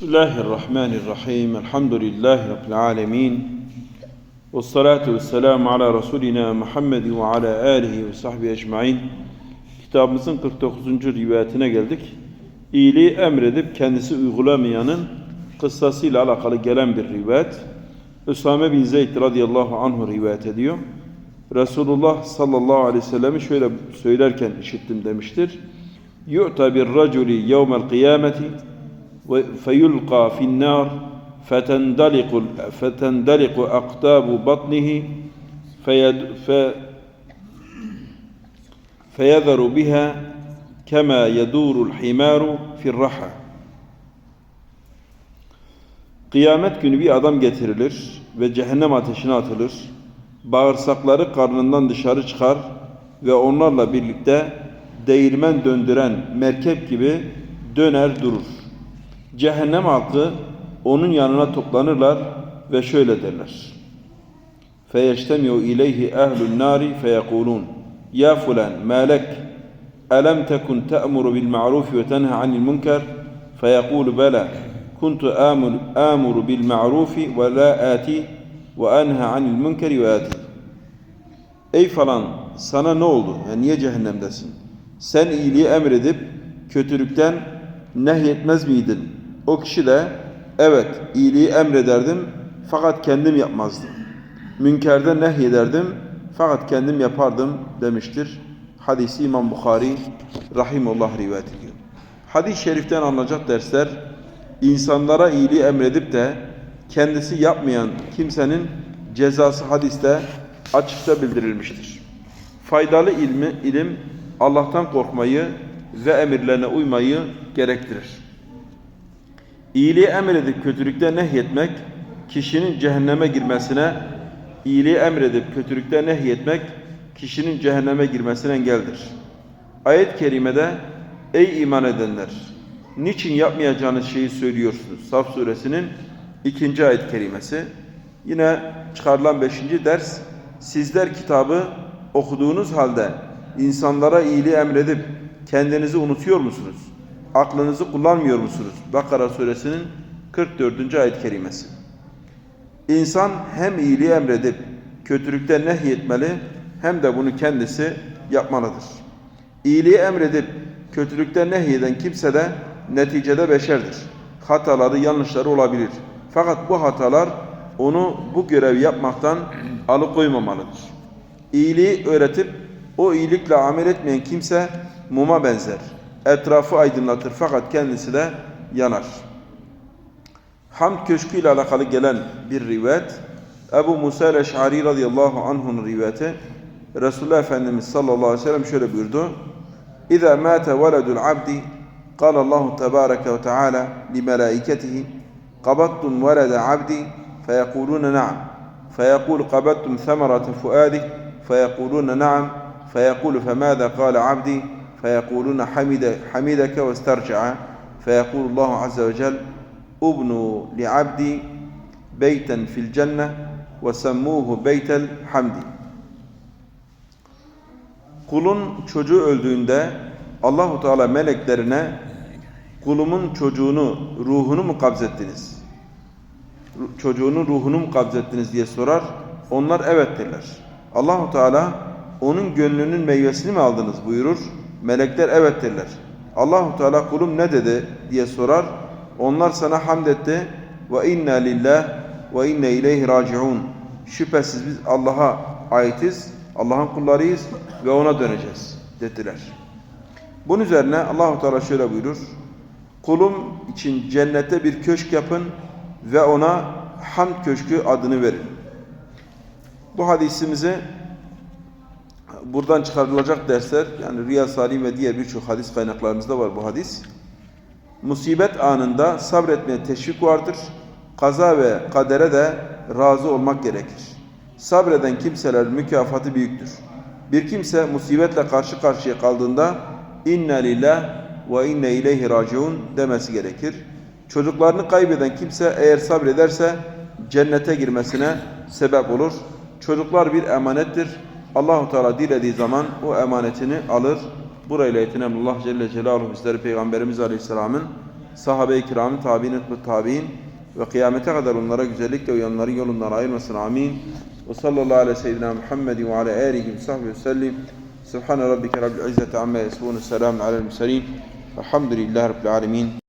Bismillahirrahmanirrahim. Elhamdülillahi Rabbil alemin. Ve salatu ve selamu ala Resulina Muhammed ve ala alihi ve sahbihi ecmain. Kitabımızın 49. rivayetine geldik. İyiliği emredip kendisi uygulamayanın kıssasıyla alakalı gelen bir rivayet. Üsame bin Zeyd radıyallahu anhu rivayet ediyor. Resulullah sallallahu aleyhi ve sellem'i şöyle söylerken işittim demiştir. Yu'ta bir raculi yevmel kıyameti فيلقى في النار فتندلق فتندلق أقطاب بطنه فيد ف فيذر بها كما يدور الحمار في الرحى Kıyamet günü bir adam getirilir ve cehennem ateşine atılır. Bağırsakları karnından dışarı çıkar ve onlarla birlikte değirmen döndüren merkep gibi döner durur. Cehennem halkı onun yanına toplanırlar ve şöyle derler. فَيَجْتَمِعُ اِلَيْهِ اَهْلُ النَّارِ فَيَقُولُونَ يَا فُلَانْ مَا لَكْ أَلَمْ تَكُنْ تَأْمُرُ بِالْمَعْرُوفِ وَتَنْهَى عَنِ الْمُنْكَرِ فَيَقُولُ بَلَى كُنْتُ آمر, آمر بِالْمَعْرُوفِ وَلَا آتِي وَأَنْهَى عَنِ الْمُنْكَرِ وَآتِي Ey falan sana ne oldu? Yani niye cehennemdesin? Sen iyiliği emredip kötülükten nehyetmez miydin? O kişi de evet iyiliği emrederdim fakat kendim yapmazdım. Münkerden nehyederdim fakat kendim yapardım demiştir. Hadisi İmam Bukhari rahimullah rivayet ediyor. Hadis-i şeriften alınacak dersler insanlara iyiliği emredip de kendisi yapmayan kimsenin cezası hadiste açıkça bildirilmiştir. Faydalı ilmi, ilim Allah'tan korkmayı ve emirlerine uymayı gerektirir. İyiliği emredip kötülükten nehyetmek, kişinin cehenneme girmesine, iyiliği emredip kötülükten nehyetmek, kişinin cehenneme girmesine engeldir. Ayet-i kerimede, ey iman edenler, niçin yapmayacağınız şeyi söylüyorsunuz? Saf suresinin ikinci ayet-i kerimesi. Yine çıkarılan beşinci ders, sizler kitabı okuduğunuz halde insanlara iyiliği emredip kendinizi unutuyor musunuz? Aklınızı kullanmıyor musunuz? Bakara suresinin 44. ayet kerimesi. İnsan hem iyiliği emredip kötülükten nehyetmeli hem de bunu kendisi yapmalıdır. İyiliği emredip kötülükten nehyeden kimse de neticede beşerdir. Hataları, yanlışları olabilir. Fakat bu hatalar onu bu görevi yapmaktan alıkoymamalıdır. İyiliği öğretip o iyilikle amel etmeyen kimse muma benzer Etrafı aydınlatır fakat kendisi de yanar. Hamd köşkü ile alakalı gelen bir rivayet Ebu Musa el-Eş'ari radıyallahu anh'un rivayeti Resulullah Efendimiz sallallahu aleyhi ve sellem şöyle buyurdu. İza mâte veledul abdi قال الله تبارك وتعالى لملائكته قبضتم ولد عبدي فيقولون نعم فيقول قبضتم ثمرة فؤاده فيقولون نعم فيقول فماذا قال عبدي فيقولون حمد حمدك واسترجع فيقول الله عز وجل ابنوا لعبدي بيتا في الجنة وسموه بيت الحمد Kulun çocuğu öldüğünde Allahu Teala meleklerine kulumun çocuğunu, ruhunu mu kabzettiniz? Çocuğunun ruhunu mu kabzettiniz diye sorar. Onlar evet derler. Allahu Teala onun gönlünün meyvesini mi aldınız buyurur. Melekler evet derler. Allahu Teala kulum ne dedi diye sorar. Onlar sana hamd etti. Ve inna lillah ve inne ileyhi raciun. Şüphesiz biz Allah'a aitiz, Allah'ın kullarıyız ve ona döneceğiz dediler. Bunun üzerine Allahu Teala şöyle buyurur. Kulum için cennette bir köşk yapın ve ona hamd köşkü adını verin. Bu hadisimizi buradan çıkarılacak dersler yani Riyad Salim ve diğer birçok hadis kaynaklarımızda var bu hadis. Musibet anında sabretmeye teşvik vardır. Kaza ve kadere de razı olmak gerekir. Sabreden kimseler mükafatı büyüktür. Bir kimse musibetle karşı karşıya kaldığında inna lillah ve inne ileyhi raciun demesi gerekir. Çocuklarını kaybeden kimse eğer sabrederse cennete girmesine sebep olur. Çocuklar bir emanettir. Allahu Teala dilediği zaman o emanetini alır. Burayla yetinen Allah Celle Celaluhu bizleri Peygamberimiz Aleyhisselam'ın sahabe-i kiramı, tabi'in, tabi'in ve kıyamete kadar onlara güzellikle uyanların yolundan ayırmasın. Amin. Ve sallallahu aleyhi ve seyyidina Muhammedin ve ala alihi ve sahbihi ve sellim. Subhane rabbike rabbil izzeti amma yasifun. Selamun alel murselin. Elhamdülillahi rabbil alemin.